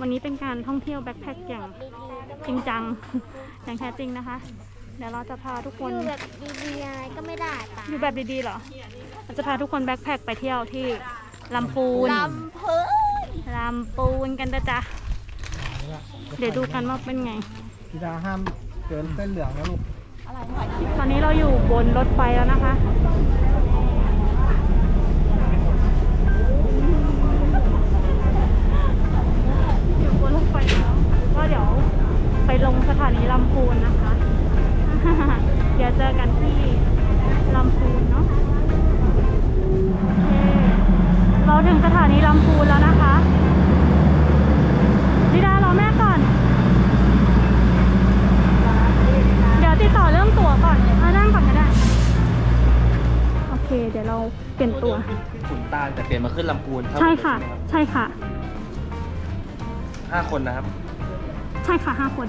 วันนี้เป็นการท่องเที่ยวแบ็คแพคอย่างจริงจัง อย่างแท้จริงนะคะ เดี๋ยวเราจะพาทุกคนอยู่แบบดีๆอะไรก็ไม่ได้ปะอยู่แบบดีๆเหรอเราจะพาทุกคนแบ็คแพคไปเที่ยวที่ลำพูนลำเพิ่นลำปูนกันนะจ๊ะเดี๋ยวดูกันว่าเป็นไงพี่ดาห้ามเกินเส้นเหลืองนะลูกตอนนี้เราอยู่บนรถไฟแล้วนะคะ อยู่บนรถไฟแล้วก็เดี๋ยวไปลงสถานีลำพูนนะคะ เดี๋ยวเจอกันที่ลำพูนเนาะโอเคเราถึงสถานีลำพูนแล้วนะคะดิดารอแม่ก่อน เดี๋ยวติดต่อเรื่องตั๋วก่อนมานั่งก่อนก็ได้ โอเค เดี๋ยวเราเปลี่ย นตัวขุนตาลแต่เปลี่ยนมาขึ้นลำพูนเท่าใช่ค่ะใช่ค่ะ ห้าคนนะครับ ใช่ค่ะห้าคน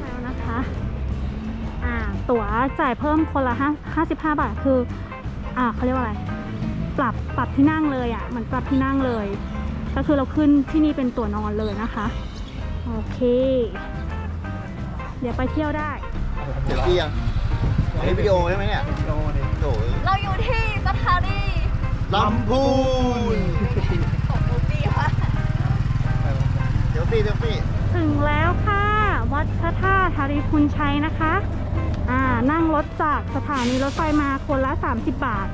แล้วนะคะ อ่า ตั๋วจ่ายเพิ่มคนละห้าห้าสิบห้าบาทคือ อ่าเขาเรียกว่าอะไร ปรับปรับที่นั่งเลยอะ่ะเหมือนปรับที่นั่งเลย ก็คือเราขึ้นที่นี่เป็นตั๋วนอนเลยนะคะ โอเค เดี๋ยวไปเที่ยวได้ เดี๋ยวพี่ยังอันนี้วิดีโอใช่ไหมเนี่ยโดดิโถ่เรา อยู่ที่สถานีลำพูนของมุกดีค่ะเดี๋ยวพี่เดี๋ยวพี่ถึงแล้วค่ะ วัดพระธาตุธาริพุนชัยนะคะ อ่า นั่งรถจากสถานีรถไฟมาคนละ 30 บาท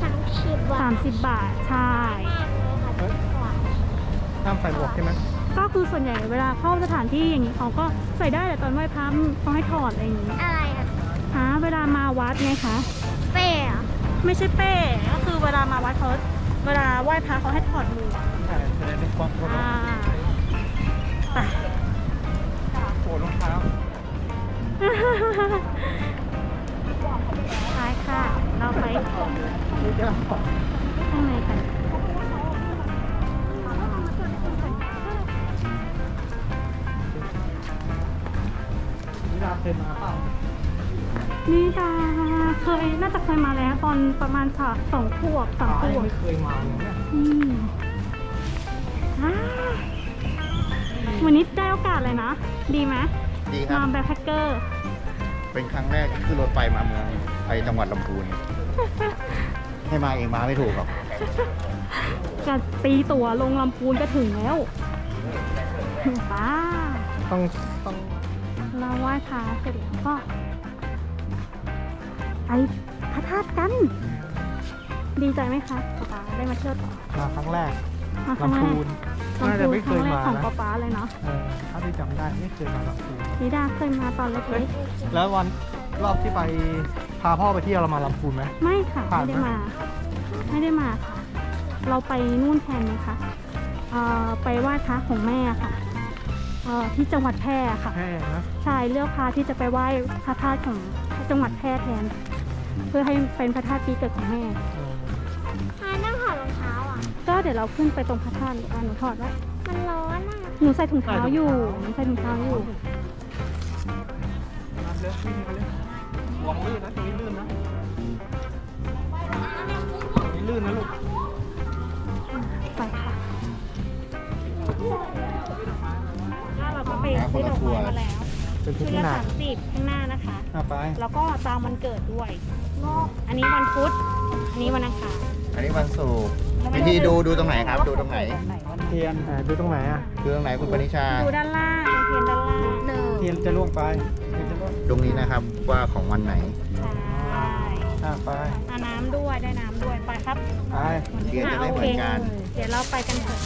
สามสิบบาท30 บาท ใช่มากเลยค่ะทุกคนห้ามใส่หมวกใช่ไหมก็คือส่วนใหญ่เวลาเข้าสถานที่อย่างนี้เขาก็ใส่ได้แต่ตอนไหว้พระต้องให้ถอดอะไรอย่างนี้อะไรอะ ฮะเวลามาวัดไงคะเป้เหรอ ไม่ใช่เป้ก็คือเวลามาวัดเขาเวลาไหว้พระเขาให้ถอดหมวกใช่จะได้เป็นความโอ่าไปโหรองเท้าไปค่ะ เราไปนี่จะข้างในกันพี่ดาเคยมาเปล่า นี่ดาเคยน่าจะเคยมาแล้วตอนประมาณสสองขวบสามขอ๋อวบไม่เคยมาเลยเนี่ยอืมอ่าวันนี้ได้โอกาสเลยนะ ดีไหมดีครัมาบ แบ็คแพคเกอร์ เป็นครั้งแรกที่ขึ้นรถไฟมาเมืองไปจังหวัดลำพูน ให้มาเองมาไม่ถูกหรอกจะตีตั๋วลงลำพูนก็ถึงแล้วป้าต้องต้องเราไหว้พระเสร็จแล้วก็ ไปพระธาตุกัน ดีใจไหมคะป๊าป๊าได้มาเที่ยวต่อมาครั้งแรกมาครั้งลำแรพูกนลำน่าจะพูนไม่คเครั้ยงแรกมาของนะป๊าป๊าเลยเนาะเออถ้าที่จำได้ไม่เคยมาลำพูนนิดาเคยมาตอนเล็กแล้ววันรอบที่ไปพาพ่อไปเที่ยวเรามาลำพูนไหม ๆไม่ค่ะผ่านไม่ไหมได้มา ไม่ได้มาค่ะ เราไปนู่นแทนนะคะเอ่อไปไหว้พระของแม่ค่ะเอ่อที่จังหวัดแพร่ค่ะแค่นะ ใช่เลือกพาที่จะไปไหว้พระธาตุของจังหวัดแพร่แทน เพื่อให้เป็นพระธาตุปีเกิดของแม่เออทายนั่งถอดรองเท้าอะ ก็เดี๋ยวเราขึ้นไปตรงพระธาตุเดี๋ยวหนูถอดไว้มันร้อนอะหนูใส่ถุงเท้าอยู่หนูใส่ถุงเท้าอยู่ มาเร็ววิ่งมาเร็วหวงลื่นนะตรงนี้ลื่นนะตรงนี้ลื่นนะลูก ไปค่ะแล้วเราก็ไปซื้อดอกไม้มาแล้วเป็นชุชุดดละหนัสากมสิบข้างหน้านะคะ อะไป แล้วก็ตามวันเกิดด้วย อันนี้วันพุธ อันนี้วันอังคารอันนี้วันศุกร์วิธีดูดูตรงไหนครับ ดูตรงไหน เทียนอ่าดูตรงไหนอะดูตรงไหนคุณปณิชา ดูด้านล่างเทียนด้านล่างหนึ่งเทียนจะล่วงไปเทียนจะล่วงตรงนี้นะครับว่าของวันไหนใช่อะไปอาน้ำด้วยได้น้ำด้วยไปครับไปเทียนจะไม่เหมือนกันโคเดี๋ยวเราไปกันเถอะ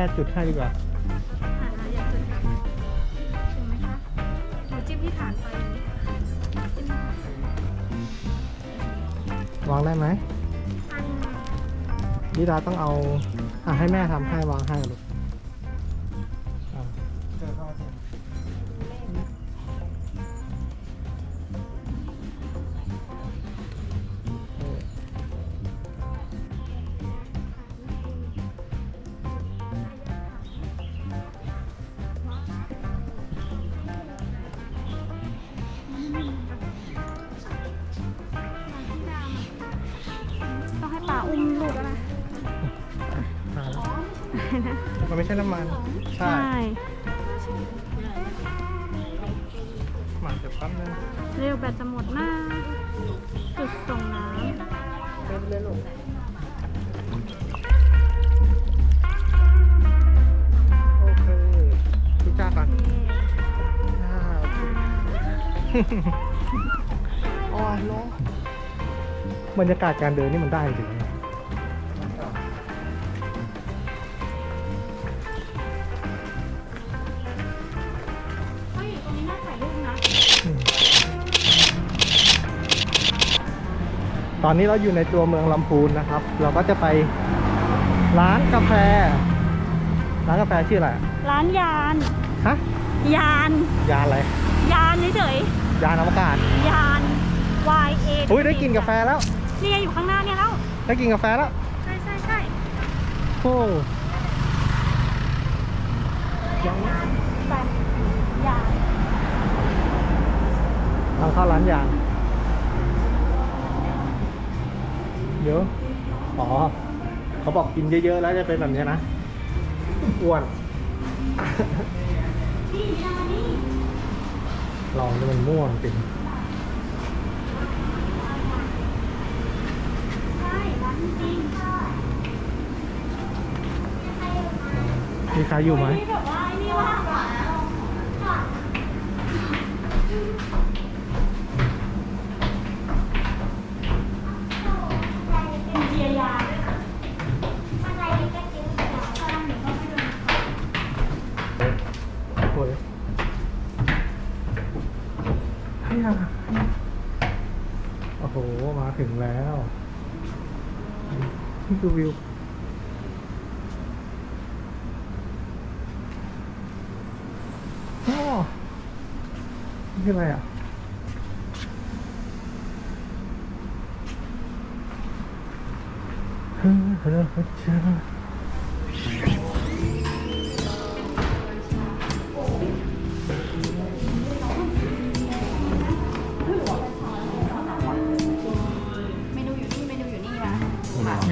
ม่จุดให้ดีกว่าหาอย่าเกินถึงไหมคะหนูจิ้มที่ฐานไฟนี้วางได้ไหมนิดาต้องเอาอะให้แม่ทำให้วางให้ลูก มันไม่ใช่น้ำมัน ใช่ใช่หมันจะแป๊บนึงเร็วแบตจะหมดหน้า จุดส่งน้โอเคทุกจ้าก่อนำอ่าโอเคโอ้ยร้อนบรรยากาศการเดินนี่มันได้จริง อนนี้เราอยู่ในตัวเมืองลำพูนนะครับ เราก็จะไปร้านกาแฟ ร้านกาแฟชื่ออะไรอะร้านยาน ฮะ ยาน ยานอะไร ยานเฉยยานอวกาศๆยาน Y A อุ้ยได้กินกาแฟแล้วนี่ไงอยู่ข้างหน้าเนี่ยแล้ว ได้กินกาแฟแล้ว ใช่ใช่ใช่โอ้ยังไปยานทางเข้าร้านยาง เดี๋ยวอ๋อ เขาบอกกินเยอะๆ แล้วจะเป็นแบบนี้นะ อ้วนนี่ยานนี่ลองนี่มันม่วงจริงใช่ร้านจริงมีใครอยู่ไหมที่แบบว่าไอ้นี่ว่าเป็นเบียร์ยาด้วยนะ อะไรก็จิ้มเขียว ข้างหนึ่งก็ไม่เดิน โอ้ยเฮ้ยอะโอ้โห มาถึงแล้ว นี่คือวิวโอ้นี่คือ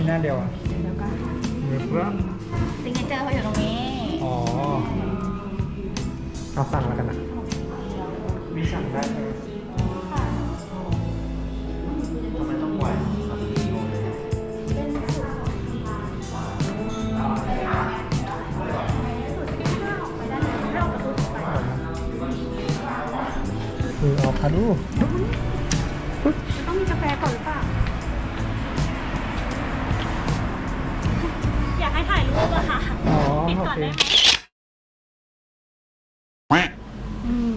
หน้าเดียวอะมีเพื่อนซิงเกิลเจอร์เขาอยู่ตรงนี้อ๋อเอาสั่งแล้วกันนะมีสั่งได้ไหมทำไมต้องไหวคือเอาคาดูต้อง รูปอะค่ะอ๋อปิดโอก่อนเคได้ไหมอืม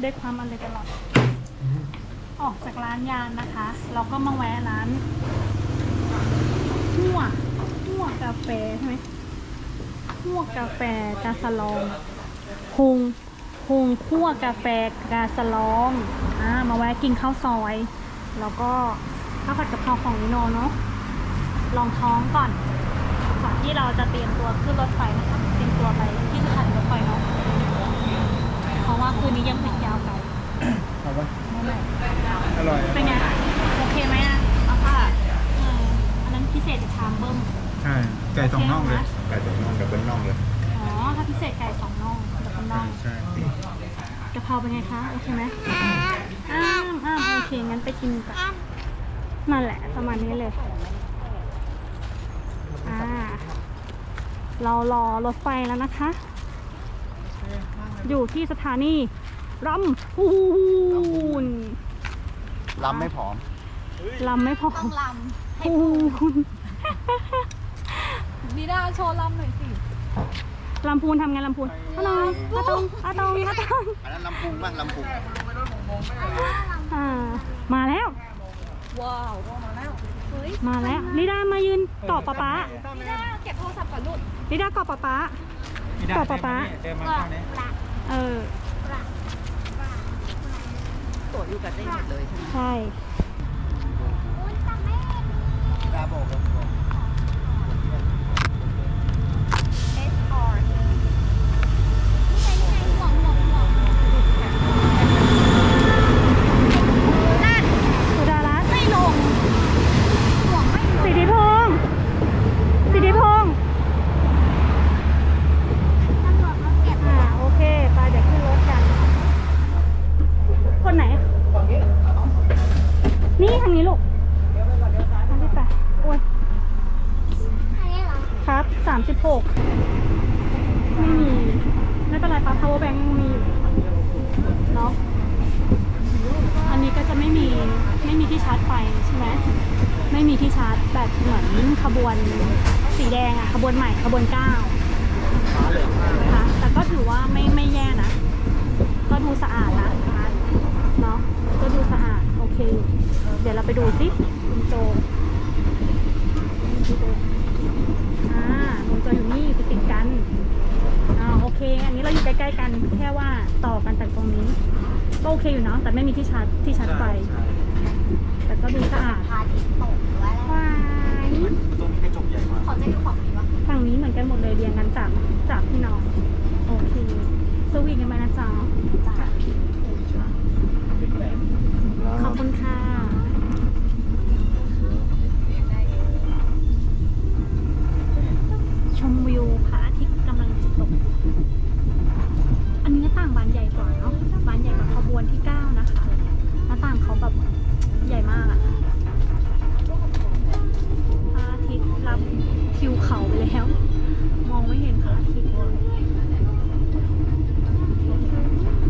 ได้ความอะไรตลอด ออกจากร้านยานนะคะ เราก็มาแวะร้านหัวหัวกาแฟใช่ไหมหัวกาแฟกาสลองฮงฮงคั่วกาแฟกาสลองอ่ามาแวะกินข้าวซอย แล้วก็ข้าวผัดกะเพราของนิโนเนาะลองท้องก่อนก่อน ที่เราจะเตรียมตัวขึ้นรถไฟนะคะเตรียมตัวไปที่สถานีรถไฟเนาะเพราะว่าคืนนี้ยังปิดยาวไกลเอาปะนั่นแหละอร่อยเป็นไงโอเคไหมอะเอาค่ะเอออันนั้นพิเศษจะทามเบิ้มใช่ไก่สองน่องเลยไก่สองน่องกับเบิ้ลน่องเลยอ๋อถ้าพิเศษไก่สองน่องแล้วก็น่องใช่กะเพราเป็นไงคะโอเคไหมอ้ามอ้ามโอเคงั้นไปกินกันนั่นแหละประมาณนี้เลยอ่า เรารอรถไฟแล้วนะคะ อยู่ที่สถานีรำพูนล้ำไม่ผอมลำไม่พอต้องลำให้พูนดีด้าโชว์ลำหน่อยสิลำพูนทำไงลำพูนอะตองอะตองอะตองอะตองอันนั้นลำพุงบ้างลำพุงอ่ามาแล้วว้าวมาแล้วเฮ้ยมาแล้วลิด้ามามายืนเกาะป๊าป๊าเก็บโทร ศัพท์ก่อนลูกลิด้าเกาะป๊าป๊าเกาะป๊าป๊า เดินมาข้างนี้เออตัวอยู่กับเต้หมดเลยใช่ไหมใช่ อุ้ยแต่ไม่เห็นดาบอกบอกบอก นี่ไงนี่ไงห่วงห่วงห่วงนั่น สุดารัตน์ ไม่ลงห่วงไม่ลง สิทธิพงศ์สิทธิพงศ์ ตำรวจเขาเก็บ อ่าโอเคไปเดี๋ยวขึ้นรถกัน คนไหน นี่ทางนี้ลูกทางที่แปดโอ้ย อันนี้เหรอ ครับสามสิบหกไม่มี ไม่เป็นไรปั๊บ power bank ยังมีอยู่เนาะ อันนี้ก็จะไม่มี ไม่มีที่ชาร์จไฟใช่ไหม ไม่มีที่ชาร์จแบบเหมือนขบวนสีแดงอะขบวนใหม่ขบวนเก้านะคะแต่ก็ถือว่าไม่ไม่แย่นะ ก็ดูสะอาดนะเนาะ ก็ดูสะอาด โอเค เดี๋ยวเราไปดูสิคุณโจคุณโจ อ่าลุงจอยอยู่นี่ติดติดๆกัน อ่าโอเค อันนี้เราอยู่ใกล้ๆกัน แค่ว่าต่อกันจากตรงนี้ ก็โอเคอยู่เนาะ แต่ไม่มีที่ชาร์จที่ชาร์จไฟ แต่ก็ดูสะอาด พาทิตย์ตกหรือว่าอะไร ว้าย ตรงนี้กระจกใหญ่มาก ขอเต้ดูของนี้วะ ฝั่งนี้เหมือนกันหมดเลยเรียงกันจากจากพี่น้อง โอเค สวีทกันไปนะจ๊ะ จ้ะอบคุณค่ะ ชมวิวพระอาทิตย์กำลังจะตก อันนี้หน้าต่างบานใหญ่กว่าเนาะ บานใหญ่กว่าขบวนที่ 9 นะคะ หน้าต่างเขาแบบใหญ่มากอะพระอาทิตย์รับทิวเขาไปแล้ว มองไม่เห็นพระอาทิตย์เลย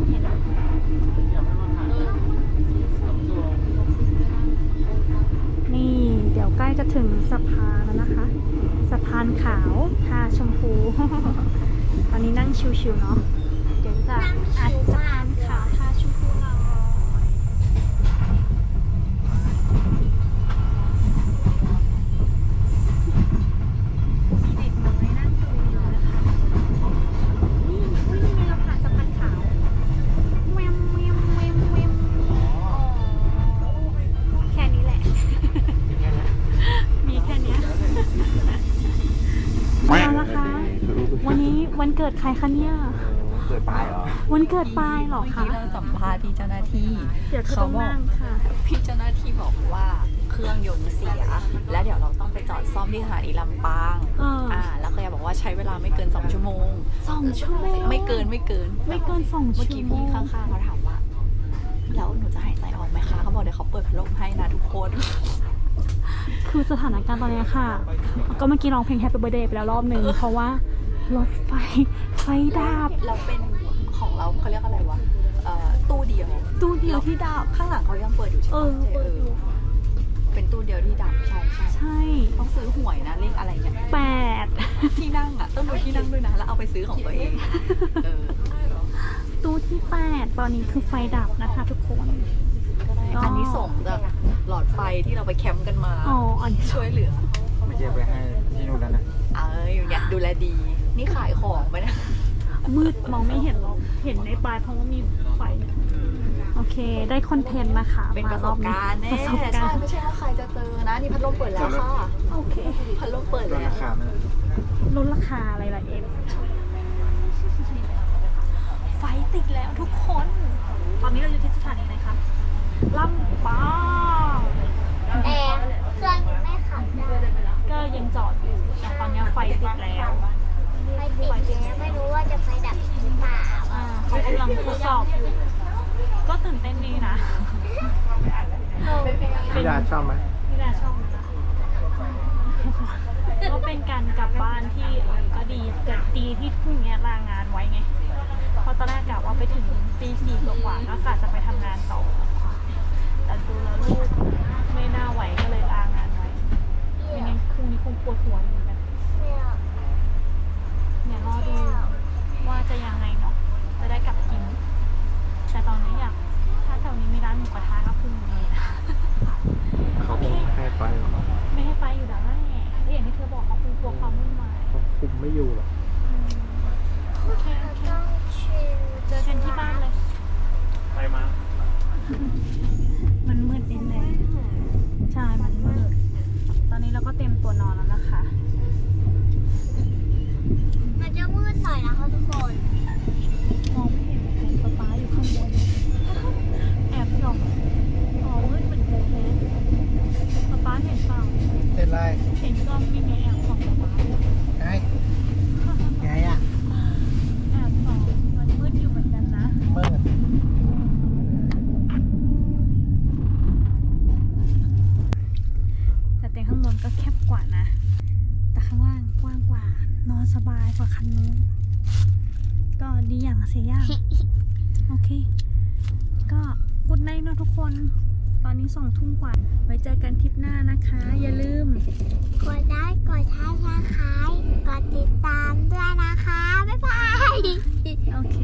เห็นแล้วนี่ เดี๋ยวใกล้จะถึงสะพานแล้วนะคะ สะพานขาวทาชมพู ตอนนี้นั่งชิวๆเนาะ เดี๋ยวจะอัดสะพานขาวทาชมพูเรามีเด็กน้อยนั่งดูอยู่นะคะ นี่อุ้ยนี่ไงเราผ่านสะพานขาวแวมแวมแวมแวมอ๋อแค่นี้แหละ มีแค่เนี้ยเอาละคะ วันนี้วัน เกิดใครคะเนี่ย เกิดปลายเหรอ วันเกิดปลายเหรอเมื่อคะกี้เราสัมภาษณ์พี่เจ้าหน้าที่เดี๋ยวเธอต้องนั่งค่ะ พี่เจ้าหน้าที่บอกว่าเครื่องยนต์เสีย และเดี๋ยวเราต้องไปจอดซ่อมที่สถานีลำปางเอออ่อ่าแล้วก็ยาบอกว่าใช้เวลาไม่เกิน2ชั่วโมง สองชั่วโมงไม่เกินไม่เกิน ไม่เกินสองเมื่อชั่กี้วโมพี่งข้างๆเขาถามว่า แล้วหนูจะหายใจออกไหมคะเขาบอกเดี๋ยวเขาเปิดพัดลมให้นะทุกคน คือสถานการณ์ตอนเนี้ยค่ะ ก็เมื่อกี้ร้องเพลง Happy Birthday ไปแล้วรอบหนึ่งเพราะว่า รถไฟ ไฟดับ เราเป็นของเราเขาเรียกอะไรวะเอ่อตู้เดียวตู้เดียวที่ดับ ข้างหลังเขายังเปิดอยู่ใช่เอไหมอเปิดอยู่ เป็นตู้เดียวที่ดับใช่ใช่ใช่ต้องซื้อหวยนะเลขอะไรเนี่ยแปดที่นั่งอะต้องดูที่นั่งด้วยนะ แล้วเอาไปซื้อของตัวเองเออตู้ที่แปดตอนนี้คือไฟดับนะคะ ทุกคนก็อันนี้ส่งจากหลอดไฟที่เราไปแคมป์กันมาอ๋ออันนี้ช่วยเหลือ ไม่ใช่ไปให้ที่นู่นแล้วนะ เอ้ยอยากดูแลดี นี่ขายของไปนะมืดมองไม่เห็นหรอกเห็นในปลายเพราะว่ามีไฟ โอเค ได้คอนเทนต์นะคะเป็นมประสบการณ์ปแน่ระสบใช่การณ์ไม่ใช่ว่าใครจะเจอนะนี่พัดลมเปิดแล้วค่ะ โอเค พัดลมเปิดลดแล้วราคาไหมล่ะลดราคาอะไรล่ะเอ็มไฟติดแล้วทุกคน ตอนนี้เราอยู่ที่สถานีไหนคะลำปางแอร์เครื่องยังไม่ขับได้ก็ยังจอดอยู่แต่ตอนนี้ไฟติดแล้ว ไม่ติดแล้วไม่รู้ว่าจะไฟดับอีกหรือเปล่าอ่าเขากำลังทดสอบอยู่ ก็ตื่นเต้นดีนะพี่ดาชอบไหมนี่แหละช่องจ้ะก็เป็นการกลับบ้านที่เออก็ดีแต่ดีที่พรุ่งนี้ลางานไว้ไงเพราะตอนแรกกะว่าไปถึงตีสี่กว่าๆก็กะจะไปทำงานต่อ แต่ดูแล้วลูกไม่น่าไหวก็เลยลางานไว้ไม่งั้นพรุ่งนี้คงปวดหัวเหมือนกันเนี่ย เนี่ยรอดูว่าจะยังไงเนาะจะได้กลับกิน แต่ตอนนี้อยากถ้าแถวนี้มีร้านหมูกระทะก็คือมีเขาไม่ให้ไปหรอไม่ให้ไปอยู่แล้วแม่ที่อย่างที่เธอบอกเขาคุมลัวความวุ่นวายเขาคุมไม่อยู่หรอโอเคโอเคเจอกันที่บ้าน ค ก็กุดไนเนาะทุกคน ตอนนี้สองทุ่มกว่า ไว้เจอกันทริปหน้านะคะ อย่าลืม กดไลค์กดแชร์นะคะกดติดตามด้วยนะคะ บ๊ายบาย โอเค